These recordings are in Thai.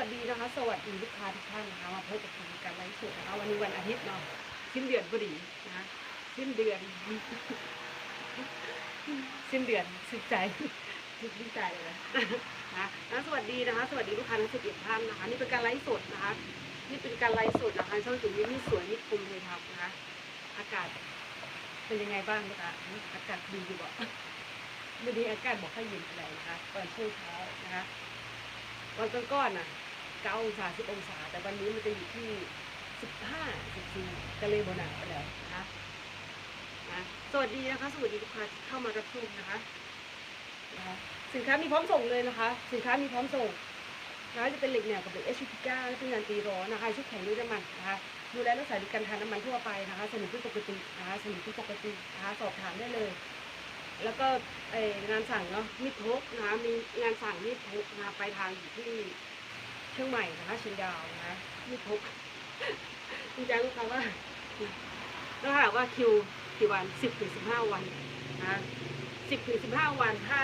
วัสดีนะคะ สวัสดีลูกค้าทุกท่านนะคะมาพบกับผมกันไลฟ์สดนะคะวันนี้วันอาทิตย์เนาะสิ้นเดือนพอดีนะสิ้นเดือน สิ้นเดือนสุดใจสุดใจเลยนะนะสวัสดีนะคะ สวัสดีลูกค้าทั้งสิบเอ็ดท่านนะคะ นี่เป็นการไลฟ์สดนะคะนี่เป็นการไลฟ์สดนะคะช่องจุ๋มยิ้มนี่สวยนี่คมเลยครับนะคะ อากาศเป็นยังไงบ้างลูกค้าอากาศดีอยู่บ่วันนี้อากาศบอกให้เย็นอะไรนะคะตอนช่วงเช้านะคะวันก้อนๆน่ะ เก้าองศาสิบองศา แต่วันนี้มันจะอยู่ที่สิบห้าสิบสี่ก็เลยบนัสไปแล้วนะคะนะสวัสดีนะคะ สวัสดีลูกค้าที่เข้ามารับชมนะคะนะคะสินค้ามีพร้อมส่งเลยนะคะ สินค้ามีพร้อมส่งนะจะเป็นเหล็กแนวกับเหล็ก h อ p 9และเป็นงานตีร้อนนะคะชุดแข็งด้วยน้ำมันนะคะดูแลรักษาดูการทานน้ำมันทั่วไปนะคะสนิทที่ปกตินะคะสนิทที่ปกตินะคะสอบถามได้เลย แล้วก็งานสั่งเนาะมิดทกนะคะมีงานสั่งมิดทกนะคะไปทางอยู่ที่ เชียงใหม่นะคะเชียงดาวนะคะมิดทกคุณแจ้งลูกค้าว่าแล้วถามว่าคิวกี่วันสิบถึงสิบห้าวันนะสิบถึงสิบห้าวันถ้า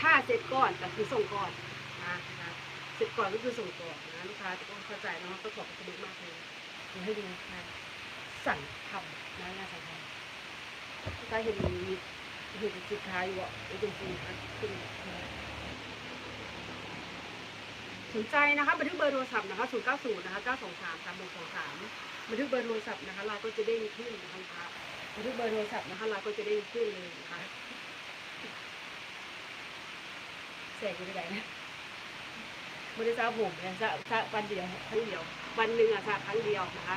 ถ้าเสร็จก่อนก็คือส่งก่อนนะนะเสร็จก่อนก็คือส่งก่อนนะลูกค้าจะต้องเข้าใจเนาะต้องขอบคุณมากเลยเดี๋ยวให้ดูนะสั่งทำนะงานสั่งทำถ้าเห็นมีเห็นสินค้าอยู่อะไอ้จริงๆนะขึ้น สนใจนะคะบันทึกเบอร์โทรศัพท์นะคะ0 9 0นะคะ923 3123บันทึกเบอร์โทรศัพท์นะคะไลน์ก็จะเด้งขึ้นนะคะลูกค้าบันทึกเบอร์โทรศัพท์นะคะไลน์ก็จะเด้งขึ้นเลยนะคะแสกอยู่ที่ไหนนะบริษัทผมเนี่ยสะสะวันเดียวครั้งเดียว วันหนึ่งอะสะครั้งเดียวนะคะ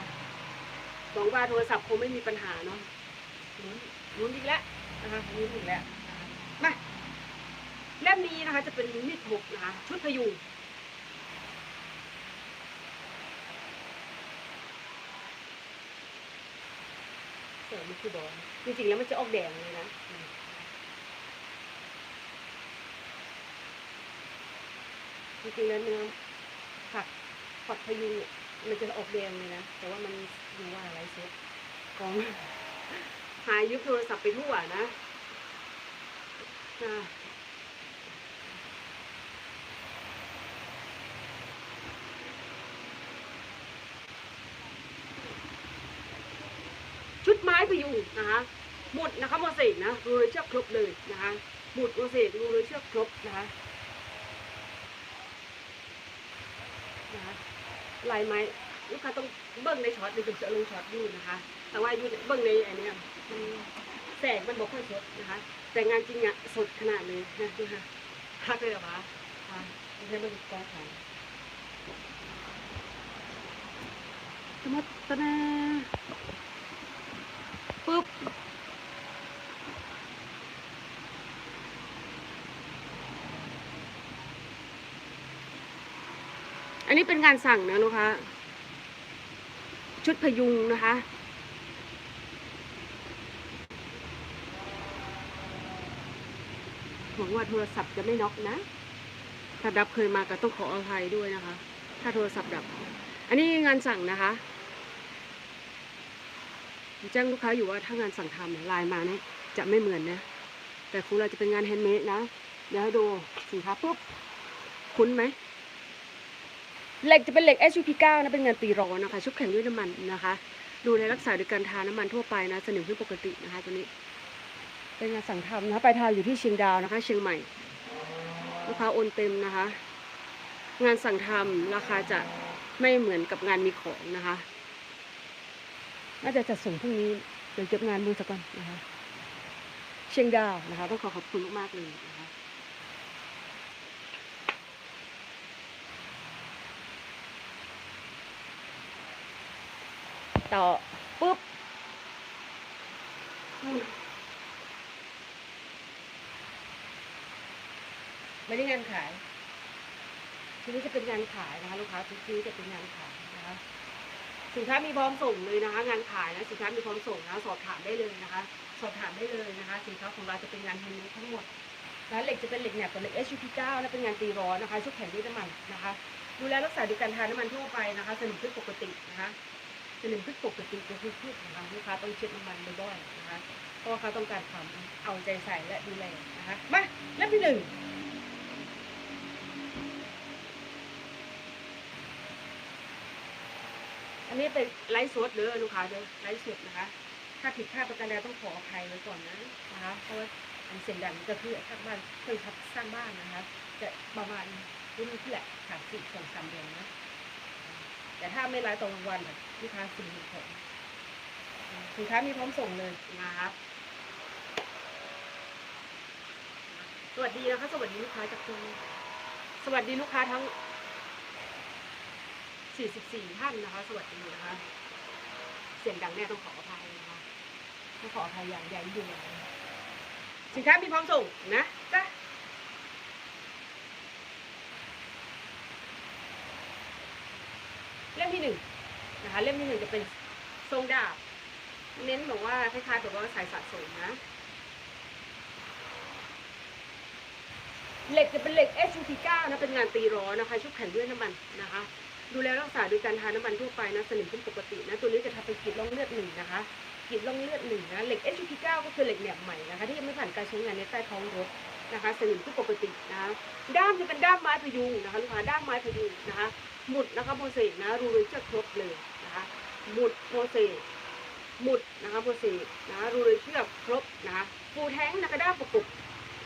หวังว่าโทรศัพท์คงไม่มีปัญหาเนาะลุ้นลุ้นอีกแล้วนะคะลุ้นอีกแล้วมาเล่มนี้นะคะจะเป็นมีดหกนะคะชุดพยุง แต่มันคือบอลจริงๆแล้วมันจะออกแดงเลยนะจริงๆแล้วเนื้อผักผักพยุงมันจะออกแดงเลยนะแต่ว่ามันอยู่ว่าอะไรเซ็ตกองหายยุบโทรศัพท์ไปทั่วนะอ่าชุดไม้พยุง นะคะหมุดนะคะโมเสกนะรูเลยเชือกครบเลยนะคะหมุดโมเสกรูเลยเชือกครบนะคะนะคะลายไม้ลูกค้าต้องเบิ้งในช็อตหรือเป็นเสือลงช็อตอยู่นะคะ แต่ว่าอยู่เบิ้งในอันนี้ยแสงมันบอกค่อยสดนะคะ แต่งานจริงอะสดขนาดเลยนะดูค่ะฮักเลยเหรอวะค่ะไม่ใช่เบิ้งกองถ่ายสมมติตะนา ปุ๊บอันนี้เป็นงานสั่งนะลูกค้าชุดพยุงนะคะ หวังว่าโทรศัพท์จะไม่น็อกนะ ถ้าดับเคยมาก็ต้องขออภัยด้วยนะคะ ถ้าโทรศัพท์ดับ อันนี้งานสั่งนะคะ แจ้งลูกค้าอยู่ว่าถ้างานสั่งทำลน์มาเนี่ยจะไม่เหมือนนะ แต่ของเราจะเป็นงานแฮนด์เมดนะเดี๋ยวดูสินค้าปุ๊บคุ้นไหมเหล็กจะเป็นเหล็ก SUP9 นะเป็นงานตีร้อนนะคะ ชุบแข็งด้วยน้ำมันนะคะ ดูแลรักษาโดยการทาน้ำมันทั่วไปนะสนิมขึ้นปกตินะคะตัวนี้เป็นงานสั่งทำนะะไปทาอยู่ที่เชียงดาวนะคะ เชียงใหม่ลูกค้าโอนเต็มนะคะ งานสั่งทำราคาจะไม่เหมือนกับงานมีของนะคะ น่าจะจัดส่งพรุ่งนี้เดี๋ยวเก็บงานมือสักก่อนนะคะ เชียงดาวนะคะ ต้องขอขอบคุณมากๆเลยนะคะต่อปุ๊บไม่ได้งานขาย ทีนี้จะเป็นงานขายนะคะ ลูกค้าทุกทีจะเป็นงานขายนะคะ สินค้ามีพร้อมส่งเลยนะคะ งานขายนะสินค้ามีพร้อมส่งนะสอบถามได้เลยนะคะ สอบถามได้เลยนะคะ สินค้าของเราจะเป็นงานแฮนด์ทั้งหมดนะเหล็กจะเป็นเหล็กแหนบกับเหล็ก SUP9 และเป็นงานตีร้อนนะคะชุบแข็งด้วยน้ำมันนะคะ ดูแลรักษาด้วยการทาน้ำมันทั่วไปนะคะสนิมขึ้นปกตินะคะสนิมขึ้นปกติก็คือพืชนะคะลูกค้าต้องเช็ดน้ำมันบ่อยๆนะคะเพราะเขาต้องการความเอาใจใส่และดูแลนะคะมาเล่มที่หนึ่ง นนี้เป็นไลฟ์สดเด้อลูกค้าเด้อไลฟ์สดนะคะ ถ้าผิดพลาดประการใดต้องขออภัยไว้ก่อนนะนะคะ เพราะว่าอันเสียงดังก็คือทางบ้านเคยทับสร้างบ้านนะคะ จะประมาณรุ่นที่แหละสามสิบสองสามเดือนนะ แต่ถ้าไม่ไลฟ์ตอนกลางวันลูกค้าซื้อเห็นของสินค้ามีพร้อมส่งเลยนะครับสวัสดีนะคะ สวัสดีลูกค้าจากคุณสวัสดีลูกค้าทั้ง 44 ท่านนะคะ สวัสดีนะคะ เสียงดังแน่ต้องขออภัยนะคะต้องขออภัยอย่างใหญ่ยิ่งเลยสินค้ามีพร้อมส่งนะจ้ะเล่มที่หนึ่งนะคะ เล่มที่หนึ่งจะเป็นทรงดาบ เน้นบอกว่าคล้ายๆแบบว่าสายสะสมนะเหล็กจะเป็นเหล็ก SUT9 นะ เป็นงานตีร้อนนะคะ ชุบแผ่นด้วยน้ำมันนะคะ ดูแลรักษาโดยการทาน้ำมันทั่วไปนะสนิมขึ้นปกตินะตัวนี้จะทำเป็นกรีดร่องเลือดหนึ่งนะคะกรีดร่องเลือดหนึ่งนะเหล็ก SUT9 ก็คือเหล็กแหลมใหม่นะคะที่ยังไม่ผ่านการใช้งานในใต้ท้องรถนะคะสนิมขึ้นปกตินะคะด้ามจะเป็นด้ามไม้พยุงนะคะลูกค้าด้ามไม้พยุงนะคะหมุดนะคะโมเสกนะรูเลยจะครบเลยนะคะหมุดโมเสกหมุดนะคะโมเสกนะคะรูเลยเชือกครบนะคะฟูแท้งนะคะด้ามประกบ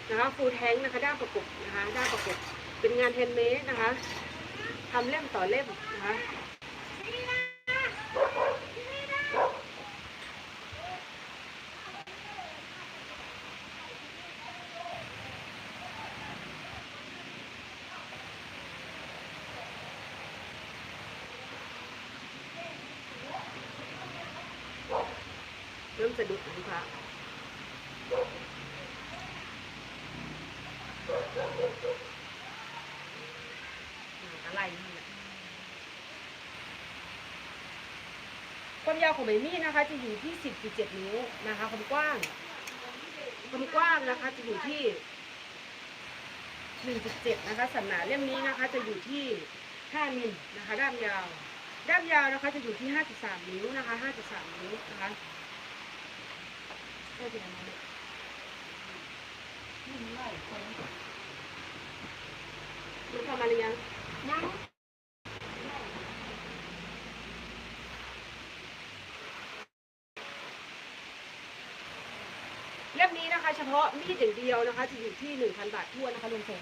นะคะฟูแท้งนะคะด้ามประกบนะคะด้ามประกบเป็นงานแฮนด์เมดนะคะ ทำเล่มต่อเล่มนะคะเริ่มสะดุดนะคะอ่าอะไรนี่แหละความ ยาวของใบมีดนะคะ จะอยู่ที่ 10.7 นิ้วนะคะความกว้างความกว้างนะคะจะอยู่ที่1.7นะคะสันหนาเล่มนี้นะคะ จะอยู่ที่ 5 มิลนะคะ ด้ามยาว ด้ามยาวนะคะจะอยู่ที่ 5.3 นิ้วนะคะ 5.3 นิ้วนะคะได้เป็นอะไรเนี่ยมันทำมาหรือยังยังเล่มนี้นะคะ เฉ พาะมีดอย่างเดียวนะคะ จะอยู่ที่หนึ่งพันบาททั่วนะคะรวมส่ง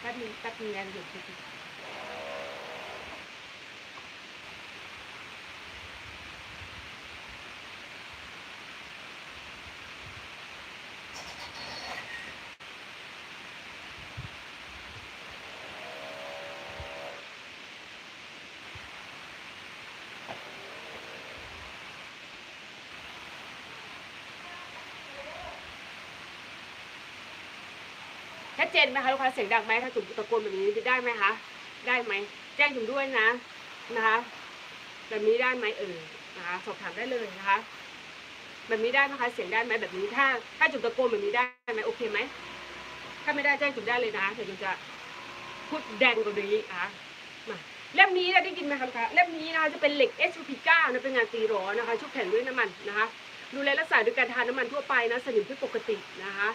แป๊บนึงแป๊บนึงแรงอยู่ ชัดเจนไหมคะลูกค้าเสียงดังไหมถ้าจุ่มตะโกนแบบนี้ได้ไหมคะได้ไหมแจ้งจุ่มด้วยนะนะคะแบบนี้ได้ไหมเออนะคะสอบถามได้เลยนะคะ แบบนี้ได้ไหมคะเสียงได้ไหมแบบนี้ถ้า ถ้าจุ่มตะโกนแบบนี้ได้ไหมโอเคไหมถ้าไม่ได้แจ้งจุ่มได้เลยนะเดี๋ยวจุ่มจะพูดแดงกว่านี้อะมาเล่มนี้นะได้ยินไหมคะลูกค้าเล่มนี้นะคะจะเป็นเหล็ก SUP9 นะเป็นงานตีร้อนนะคะชุบแผ่นด้วยน้ำมันนะคะดูแลรักษาโดยการทานน้ำมันทั่วไปนะสนิมขึ้นปกตินะคะ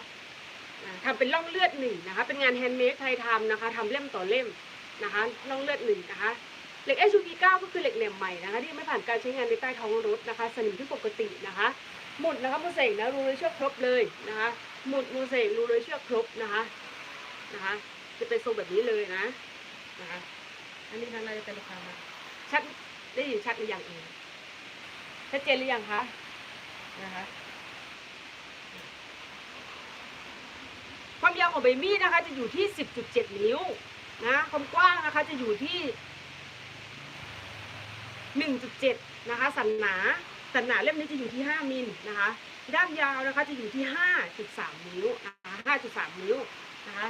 ทำเป็นร่องเลือดหนึ่งนะคะ เป็นงานแฮนด์เมดไทยทำนะคะทำเล่มต่อเล่มนะคะร่องเลือดหนึ่งนะคะเหล็ก SUP9 ก็คือเหล็กแหลมใหม่นะคะ ที่ไม่ผ่านการใช้งานในใต้ท้องรถนะคะ สนิมขึ้นปกตินะคะ หมุดนะคะโมเสกนะรูเลยเชือกครบเลยนะคะ หมุดโมเสกรูเลยเชือกครบนะคะนะคะ จะเป็นทรงแบบนี้เลยนะนะคะ อันนี้ทางเราจะเป็นลูกค้ามาชัดได้ยินชัดหรือยังเองชัดเจนหรือยังคะนะคะ ความยาวของใบมีดนะคะ จะอยู่ที่ 10.7 นิ้วนะความกว้างนะคะจะอยู่ที่ 1.7 นะคะ สันหนาสันหนาเล่มนี้จะอยู่ที่ 5 มิลนะคะ ด้ามยาวนะคะจะอยู่ที่ 5.3 นิ้วนะคะ5.3 นิ้วนะคะ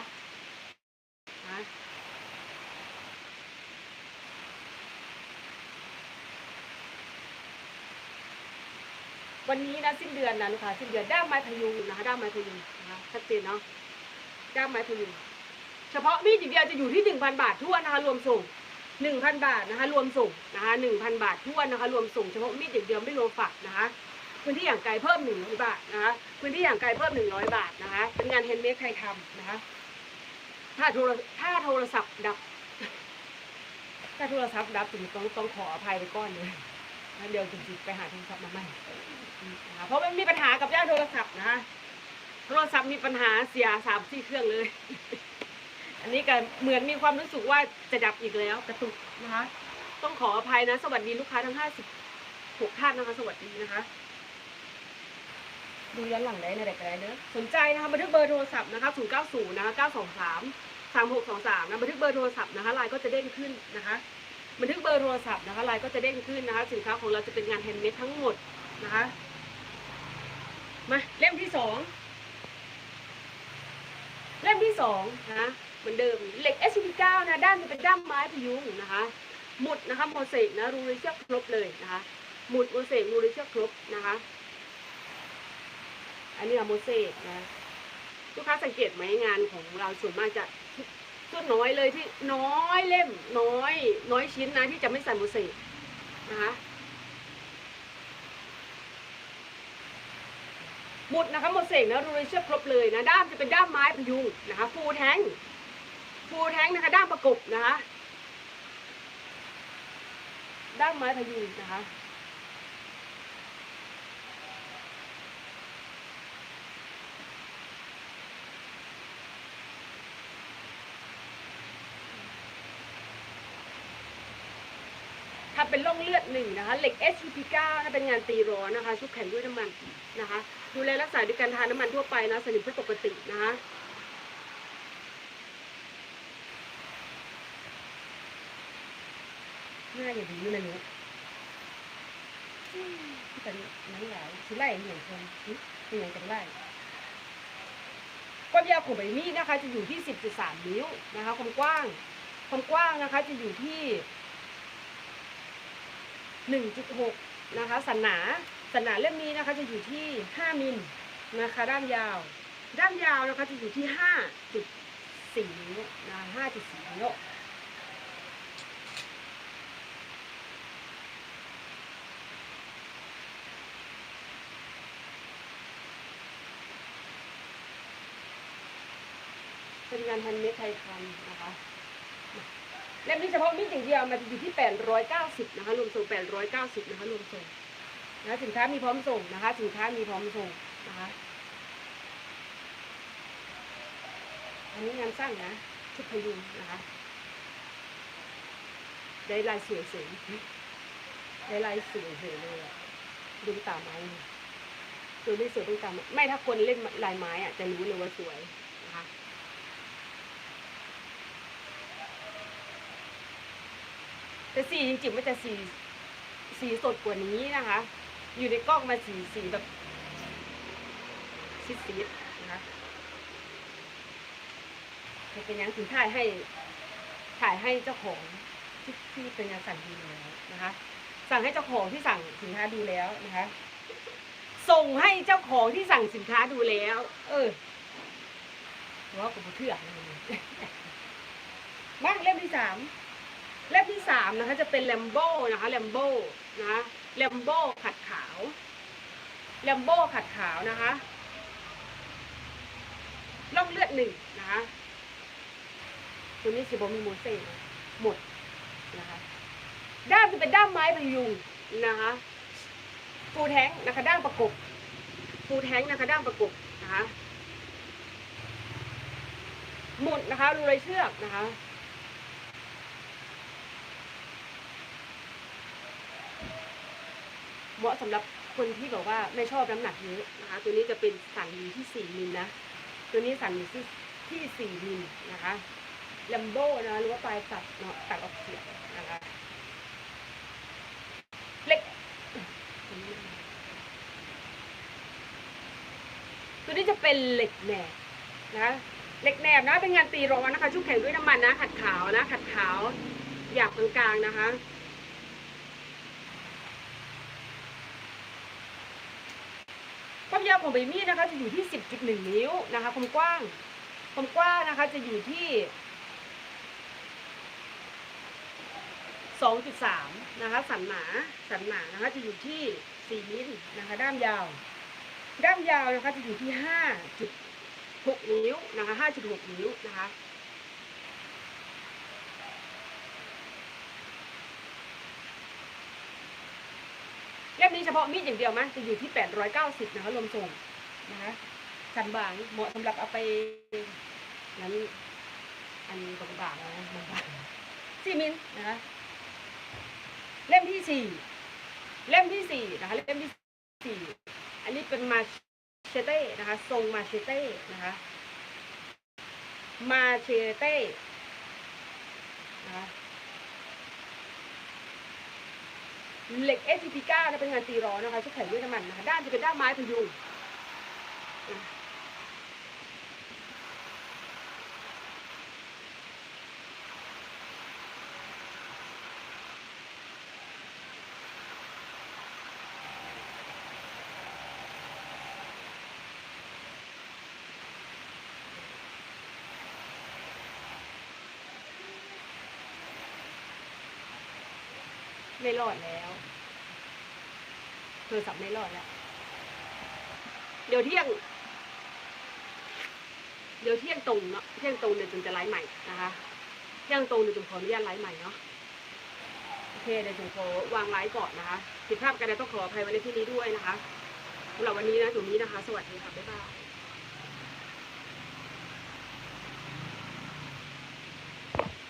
นะวันนี้นะสิ้นเดือนนะลูกค้าสิ้นเดือนด้ามไม้พยุงนะคะด้ามไม้พยุงนะคะชัดเจนเนาะ ด้ามไม้พยุงเฉพาะมีดอย่างเดียวจะอยู่ที่หนึ่งพันบาททั่วนนะคะรวมส่งหนึ่งพันบาทนะคะรวมส่งนะคะหนึ่งพันบาททั่วนนะคะรวมส่งเฉพาะมีดอย่างเดียวไม่รวมฝักนะคะพื้นที่อย่างไกลเพิ่มหนึ่งร้อยบาทนะคะพื้นที่อย่างไกลเพิ่มหนึ่งร้อยบาทนะคะเป็นงานแฮนด์เมดใครทำนะคะถ้าโทรถ้าโทรศัพท์ดับ ถ้าโทรศัพท์ดับถึงต้องต้องขออภัยไปก่อนเลยเดี๋ยวจริงๆไปหาโทรศัพท์มาใหม่นะคะเพราะมันมีปัญหากับย่าโทรศัพท์นะคะ โทรศัพท์มีปัญหาเสียสามสี่เครื่องเลย อันนี้ก็เหมือนมีความรู้สึกว่าจะดับอีกแล้วกระตุกนะคะ ต้องขออภัยนะ สวัสดีลูกค้าทั้งห้าสิบหกท่านนะคะ สวัสดีนะคะ ดูย้อนหลังได้ในเด็กอะไรเนอะสนใจนะคะบันทึกเบอร์โทรศัพท์นะคะ0 9 0นย์นะคะ923 3623นะบันทึกเบอร์โทรศัพท์นะคะไลน์ก็จะเด้งขึ้นนะคะบันทึกเบอร์โทรศัพท์นะคะไลน์ก็จะเด้งขึ้นนะคะ สินค้าของเราจะเป็นงานแฮนด์เมดทั้งหมดนะคะ มาเล่มที่สอง เล่มที่สองนะเหมือนเดิมเหล็ก s p 9นะด้านจะเป็นด้ามไม้พยุงนะคะหมุดนะคะโมเสกนะรูเลเชือกครบเลยนะคะหมุดโมเสกรูเลเชือกครบนะคะอันนี้อะโมเสกนะลูกค้าสังเกตไหมงานของเราส่วนมากจะส่วนน้อยเลยที่น้อยเล่มน้อย น้อยชิ้นนะที่จะไม่ใส่โมเสกนะคะ หมุดนะคะโมเสกนะรูเลยเชือกครบเลยนะด้ามจะเป็นด้ามไม้พยุงนะคะฟูแทงฟูแทงนะคะด้ามประกบนะคะด้ามไม้พยุงนะคะ เป็นร่องเลือดหนึ่งนะคะเหล็ก SUP9 ถ้าเป็นงานตีร้อนนะคะชุบแข็งด้วยน้ำมันนะคะ ดูแลรักษาด้วยการทานน้ำมันทั่วไปนะสนิมผู้ปกตินะคะหน่าอย่างดีนะนุ๊กแต่นั้นหลายชิ้นไล่เหมือนคนเหมือนกันไล่ความยาวของใบมีดนะคะ จะอยู่ที่ 10.3 นิ้วนะคะ ความกว้าง ความกว้างนะคะจะอยู่ที่ 1.6 นะคะ สันหนาสันหนาเล่มนี้นะคะจะอยู่ที่ 5 มิลนะคะ ด้านยาว ด้านยาวนะคะจะอยู่ที่ 5.4 นิ้วนะ5.4 นิ้วเป็นงานแฮนด์เมดไทยทำนะคะ เล่มนี้เฉพาะมีดอย่างเดียวมันจะอยู่ที่ 890 นะคะรวมส่ง 890 นะคะรวมส่งนะสินค้ามีพร้อมส่งนะคะ สินค้ามีพร้อมส่งนะคะ อันนี้งานสร้างนะชุดพยุงนะคะ ได้ลายสวยๆได้ลายสวยๆเลยอะดูตาไม้ดูไม่สวยดูตาไม้ไม่ถ้าคนเล่นลายไม้อะจะรู้เลยว่าสวยนะคะ แต่สีจริงๆมันจะสีสีสดกว่านี้นะคะ อยู่ในกล้องมาสีสีแบบซีดๆนะคะให้เป็นยังถึงถ่ายให้ถ่ายให้เจ้าของที่ที่เป็นงานสั่งดูแล้วนะคะ สั่งให้เจ้าของที่สั่งสินค้าดูแล้วนะคะ ส่งให้เจ้าของที่สั่งสินค้าดูแล้ว เออว่ากับเพื่อนมาเล่มที่สาม เล่มที่สามนะคะจะเป็นแลมโบ้นะคะแลมโบ้นะแลมโบ้ขัดขาวแลมโบ้ขัดขาวนะคะล่องเลือดหนึ่งนะคะตัวนี้สิบมีโมเสกหมดนะคะด้ามจะเป็นด้ามไม้พยุงนะคะฟูแท้งนะคะด้ามประกบฟูแท้งนะคะด้ามประกบนะคะหมุดนะคะรูไรเชือกนะคะ เหมาะสำหรับคนที่บอกว่าไม่ชอบน้ำหนักเยอะนะคะ ตัวนี้จะเป็นสันอยู่ที่สี่มิลนะ ตัวนี้สันอยู่ที่ที่สี่มิลนะคะลัมโบ้นะหรือว่าปลายตัดเนาะตัดออกเสียงนะคะเล็ก ตัวนี้จะเป็นเหล็กแหนบนะเหล็กแหนบนะเป็นงานตีร้อนนะคะชุบแข็งด้วยน้ำมันนะ ขัดขาวนะ ขัดขาวหยาบกลางๆนะคะ ความยาว ของใบมีดนะคะจะอยู่ที่ 10.1 นิ้วนะคะความกว้างความกว้างนะคะจะอยู่ที่ 2.3 นะคะ สันหนาสันหนานะคะจะอยู่ที่ 4 มิลนะคะ ด้ามยาว ด้ามยาวนะคะจะอยู่ที่ 5.6 นิ้วนะคะ 5.6 นิ้วนะคะ เล่มนี้เฉพาะมีดอย่างเดียวมั้ยจะอยู่ที่แปดร้อยเก้าสิบนะคะรวมส่งนะคะสันบางเหมาะสำหรับเอาไปนั้นอันบางๆนะบางๆสี่มิลนะคะเล่มที่สี่เล่มที่สี่นะคะเล่มที่สี่อันนี้เป็นมาเชเต้นะคะ ทรงมาเชเต้นะคะมาเชเต้นะคะ เหล็ก s อ p 9นะเป็นงานตีร้อนนะคะชุดแข็งด้วยน้ำมันนะคะด้านจะเป็นด้านไม้พยุงไม่รอดแล้ว โทรศัพท์ไม่รอดแล้ว เดี๋ยวเที่ยง เดี๋ยวเที่ยงตรงเนาะ เที่ยงตรงเดี๋ยวจุนจะไลฟ์ใหม่นะคะ เที่ยงตรงเดี๋ยวจุนขออนุญาตไลฟ์ใหม่เนาะ โอเคเดี๋ยวจุนขอวางไลฟ์ก่อนนะคะ ผิดพลาดกันนะต้องขออภัยไว้ในที่นี้ด้วยนะคะสำหรับวันนี้นะจุนนี้นะคะ สวัสดีค่ะ บ๊ายบาย